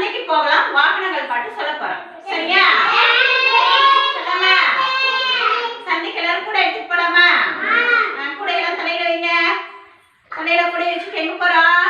சந்தைக்கு போகலாம் வாகனங்கள் பாட்டு சொல்ல போறோம். சரியா? சொல்லாமா சந்தைக்கு கூட எடுத்துட்டு போலாமா? கூட எல்லாம் தலையில வைங்க. தலையில கூட வச்சுட்டு எங்க போறோம்?